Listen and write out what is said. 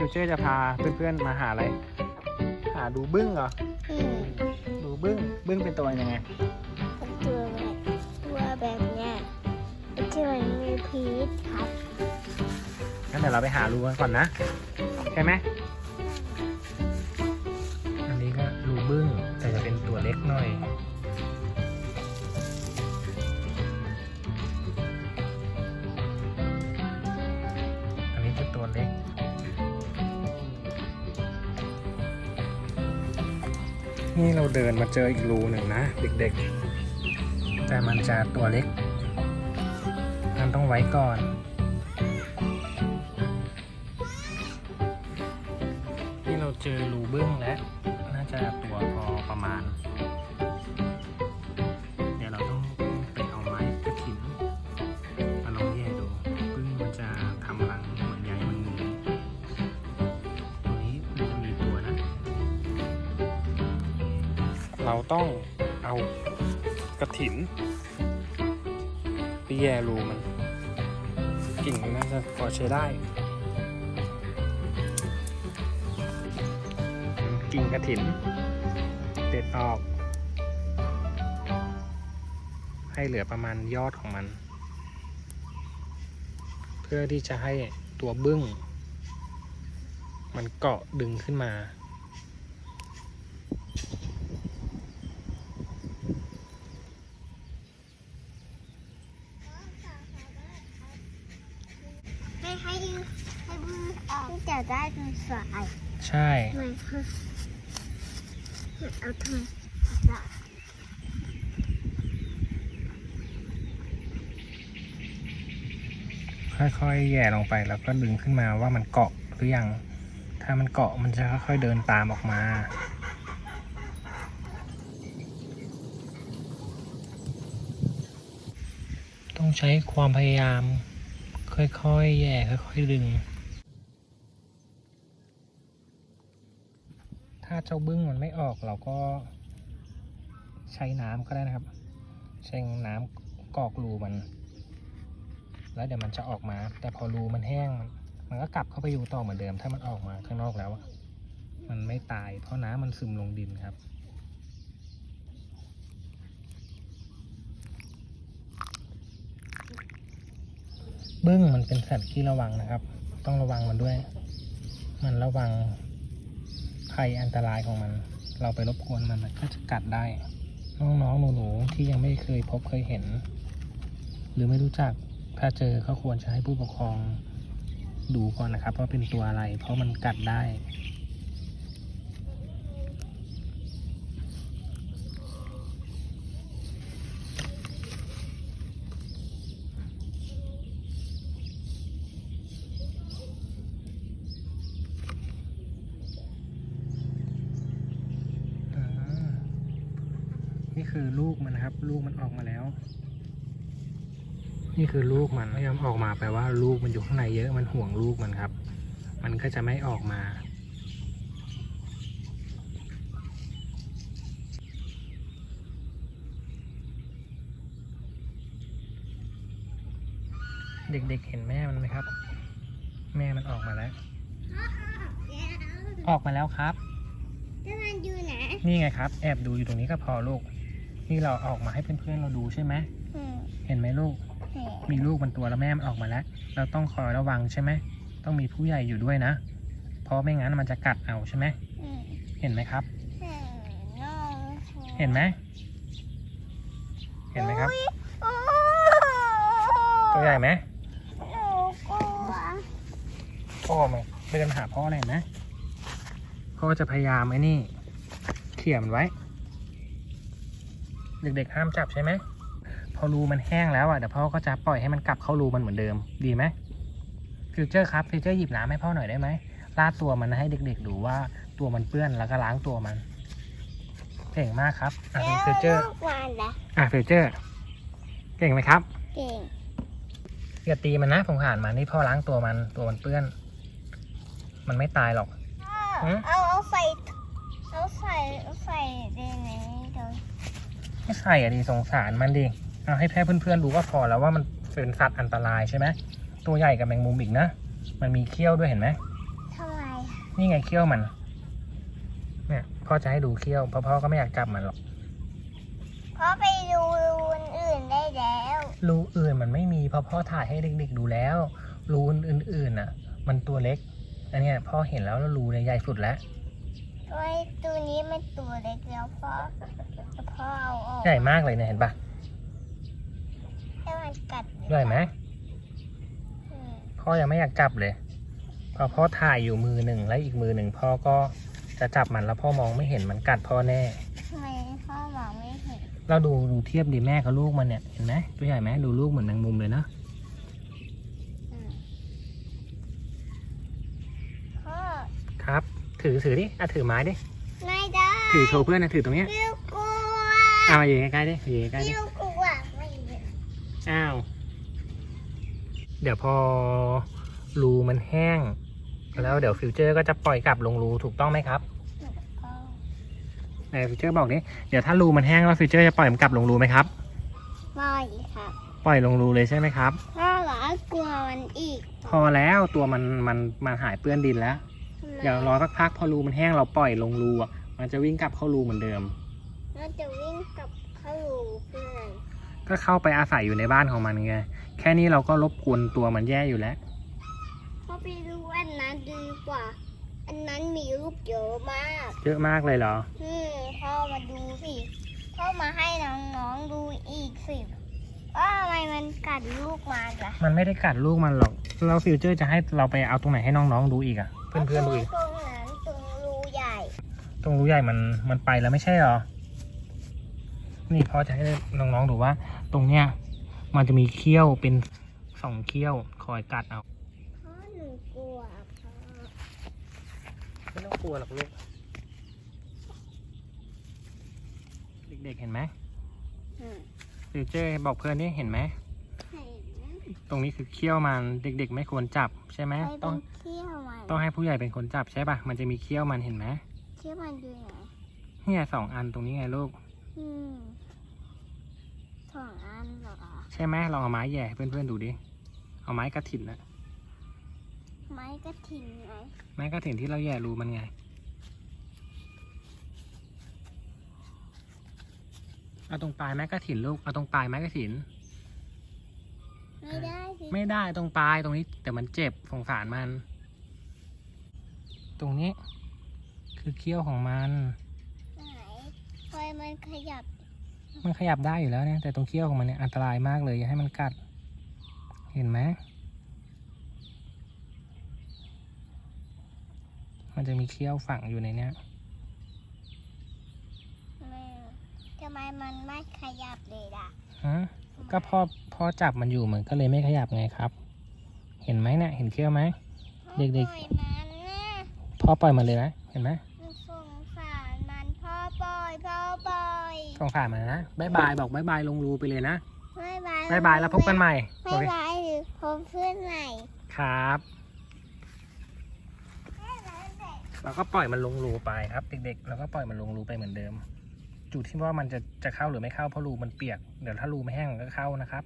ฟิวเจอร์จะพาเพื่อนๆมาหาอะไร หาดูบึ้งเหรอ อืมดูบึ้ง บึ้งเป็นตัวยังไง เป็นตัวแบบตัวแบบเนี้ยที่มันมีพิษครับ งั้นเดี๋ยวเราไปหารูกันก่อนนะ ใช่ไหม อันนี้ก็รูบึ้งแต่จะเป็นตัวเล็กหน่อย อันนี้เป็นตัวเล็ก นี่เราเดินมาเจออีกรูหนึ่งนะเด็กๆ แต่มันจะตัวเล็ก มันต้องไว้ก่อน นี่เราเจอรูบึ้งแล้ว น่าจะตัวพอประมาณ เราต้องเอากระถินไปแย่รูมันกิ่งมันน่าจะพอใช้ได้กิ่งกระถิน เด็ดออก ให้เหลือประมาณยอดของมัน เพื่อที่จะให้ตัวบึ้ง มันเกาะดึงขึ้นมา ให้ให้ให้มือออกที่ จะได้เป็นสายใช่มันเอาทำค่อยๆแย่ลงไปแล้วก็ดึงขึ้นมาว่ามันเกาะหรือยัง ถ้ามันเกาะมันจะค่อยๆเดินตามออกมาต้องใช้ความพยายาม ค่อยๆ แย่ค่อยๆ ดึง ถ้า เจ้าบึ้งมันไม่ออกเราก็ใช้น้ำก็ได้นะครับ ใช้น้ำกอกรูมัน แล้วเดี๋ยวมันจะออกมา แต่พอรูมันแห้งมันมันก็กลับเข้าไปอยู่ต่อเหมือนเดิม ถ้ามันออกมาข้างนอกแล้วมันไม่ตายเพราะน้ำมันซึมลงดินครับบึ้งมันเป็นสัตว์ที่ระวังนะครับ ต้องระวังมันด้วย มันระวัง ภัยอันตรายของมัน เราไปรบกวนมันมันก็จะกัดได้ น้องๆหนูๆที่ยังไม่เคยพบเคยเห็น หรือไม่รู้จักถ้าเจอก็ควรจะให้ผู้ปกครองดูก่อนนะครับว่าเป็นตัวอะไร เพราะมันกัดได้ อ่านี่ คือลูกมันนะครับ ลูกมันออกมาแล้ว นี่คือลูกมันไม่ยอมออกมาแปลว่าลูกมันอยู่ข้างในเยอะมันห่วงลูกมันครับ มันก็จะไม่ออกมาเด็กๆ เห็นแม่มันไหมครับ แม่มันออกมาแล้ว ออกมาแล้วครับแล้วมันอยู่ไหนนี่ไงครับ แอบดูอยู่ตรงนี้ก็พอลูก นี่เราออกมาให้เพื่อนๆเราดูใช่ไหมอืมเห็นไหมลูกเห็นมีลูกมันตัวแล้วแม่มันออกมาแล้ว เราต้องคอยระวังใช่ไหมต้องมีผู้ใหญ่อยู่ด้วยนะ เพราะไม่งั้นมันจะกัดเอาใช่ไหมอืมเห็นไหมครับเห็นน้องเห็นไหมเห็นไหมครับโอ้ตัวใหญ่ไหมหนูกลัวพ่อมันเดินหาพ่ออะไรเห็นไหมพ่อจะพยายามไอ้นี่ เขี่ยมันไว้ เด็กๆห้ามจับใช่ไหมพอรูมันแห้งแล้วอะเดี๋ยวพ่อก็จะปล่อยให้มันกลับเข้ารูมันเหมือนเดิมดีไหมฟิวเจอร์ครับฟิวเจอร์หยิบน้ำให้พ่อหน่อยได้ไหมลาดตัวมันให้เด็กๆดูว่าตัวมันเปื้อนแล้วก็ล้างตัวมันเก่งมากครับอะฟิวเจอร์ลูกมันละอะฟิวเจอร์เก่งไหมครับ เก่งอย่าตีมันนะผมผ่านมันนี่พ่อล้างตัวมันตัวมันเปื้อน มันไม่ตายหรอกหืมเอาเอาใส่เอาใส่เอาใส่ในนี้เดี๋ยว ไม่ใส่อะดีสงสารมันดิเอาให้แพ้เพื่อนๆดูก็พอแล้วว่ามันเป็นสัตว์อันตรายใช่ไหมตัวใหญ่กับแมงมุมอีกนะ มันมีเขี้ยวด้วยเห็นไหมทำไมนี่ไงเขี้ยวมันเนี่ยพ่อจะให้ดูเขี้ยวเพราะพ่อก็ไม่อยากจับมันหรอกเพราะไปดูรูอื่นๆได้แล้วรูอื่นมันไม่มีเพราะพ่อถ่ายให้เด็กๆดูแล้วรูอื่นๆน่ะ มันตัวเล็กอันเนี้ยพ่อเห็นแล้วแล้วรูเนี่ยใหญ่สุดแล้วโอ้ยตัวนี้มันตัวเล็กแล้วพ่อแต่ พ่อเอาออกใหญ่มากเลยเนี่ยเห็นปะให้มันกัดใหญ่ไหมอืมพ่อยังไม่อยากจับเลยเพอพ่อถ่ายอยู่มือหนึ่งแล้วอีกมือหนึ่งพ่อก็จะจับมันแล้วพ่อมองไม่เห็นมันกัดพ่อแน่ ทำไมพ่อมองไม่เห็นเราดูดูเทียบดีแม่กับลูกมันเนี่ยเห็นไหมตัวใหญ่ไหมดูลูกเหมือนแมงมุมเลยเนาะอืมพ่อ ครับ ถือถือดิอะถือไม้ดิ ไม่ได้ถือโชว์เพื่อนนะถือตรงเนี้ยพี่กลัว เอามาอยู่ใกล้ๆดิอยู่ใกล้ๆดิ พี่กลัวไม่เห็นอ้าว เดี๋ยวพอรูมันแห้ง แล้วเดี๋ยวฟิวเจอร์ก็จะปล่อยกลับลงรูถูกต้องไหมครับพ่อไหนฟิวเจอร์บอกดิเดี๋ยวถ้ารูมันแห้งแล้วฟิวเจอร์จะปล่อยมันกลับลงรูไหมครับ ไม่ครับปล่อยลงรูเลยใช่ไหมครับ พ่อหลากลัวมันอีกพอแล้วตัวมันมันมันหายเปื้อนดินแล้ว เดี๋ยวรอสักพักพอรูมันแห้งเราปล่อยลงรูอะ มันจะวิ่งกลับเข้ารูเหมือนเดิมเรา จะวิ่งกลับเข้ารูเพื่อนก็เข้าไปอาศัยอยู่ในบ้านของมันไง แค่นี้เราก็รบกวนตัวมันแย่อยู่แล้วพ่อไปดูอันนั้นดีกว่า อันนั้นมีรูปเยอะมาก เยอะมากเลยเหรอ อืมพ่อมาดูสิพ่อมาให้น้องๆดูอีกสิว่าทำไมมันกัดลูกมันล่ะมันไม่ได้กัดลูกมันหรอกแล้วฟิวเจอร์จะให้เราไปเอาตรงไหนให้น้องๆดูอีกอะเพื่อนๆดูอีกตรงนั้นตรงรูใหญ่ ตรงรูใหญ่มันมันไปแล้วไม่ใช่เหรอ นี่พ่อจะให้น้องๆดูว่า ตรงเนี้ยมันจะมีเขี้ยวเป็นสองเขี้ยวคอยกัดเอาพ่อหนูกลัวพ่อไม่ต้องกลัวหรอกลูกเด็กๆเห็นไหมอืมฟิวเจอร์บอกเพื่อนนี่เห็นไหมเห็นตรงนี้คือเขี้ยวมันเด็ก ๆ ไม่ควรจับใช่ไหมใครต้เป็องนเขี้ยวมันต้องให้ผู้ใหญ่เป็นคนจับใช่ปะมันจะมีเขี้ยวมันเห็นไหมเขี้ยวมันดูไหนเนี่ยสองอันตรงนี้ไงลูกอืม สองอันเหรอ ใช่ไหมลองเอาไม้แหย่ให้เพื่อนๆดูดิ เอาไม้กระถิ่นนะไม้กระถิ่นไหมไม้กระถิ่นที่เราแหย่รูมันไง เอาตรงปลายไม้กระถิ่นลูก เอาตรงปลายไม้กระถิ่น ไม่ได้สิไม่ได้ตรงปลายตรงนี้ แต่มันเจ็บสงสารมัน ตรงนี้ คือเขี้ยวของมันไหนทำไมมันขยับ มันขยับได้อยู่แล้วเนี่ยแต่ตรงเขี้ยวของมันเนี่ยอันตรายมากเลยอย่าให้มันกัด เห็นไหมมันจะมีเขี้ยวฝังอยู่ในเนี้ยไม่ทำไมมันไม่ขยับเลยล่ะฮะก็พ่อพ่อจับมันอยู่มันก็เลยไม่ขยับไงครับ เห็นไหมเนี่ยเห็นเขี้ยวไหมเด็กๆพ่อปล่อยมันนะพ่อปล่อยมันเลยนะเห็นไหม หนูสงสารมันพ่อปล่อยพ่อปล่อย สงสารมันนะบายบายบอกบายบายลงรูไปเลยนะบายบายบายบายแล้วพบกันใหม่บายบายหรือพบเพื่อนใหม่ครับเราก็ปล่อยมันลงรูไปครับ เด็กๆเราก็ปล่อยมันลงรูไปเหมือนเดิม จุดที่ว่ามันจะจะเข้าหรือไม่เข้าเพราะรูมันเปียก เดี๋ยวถ้ารูไม่แห้งมันก็เข้านะครับ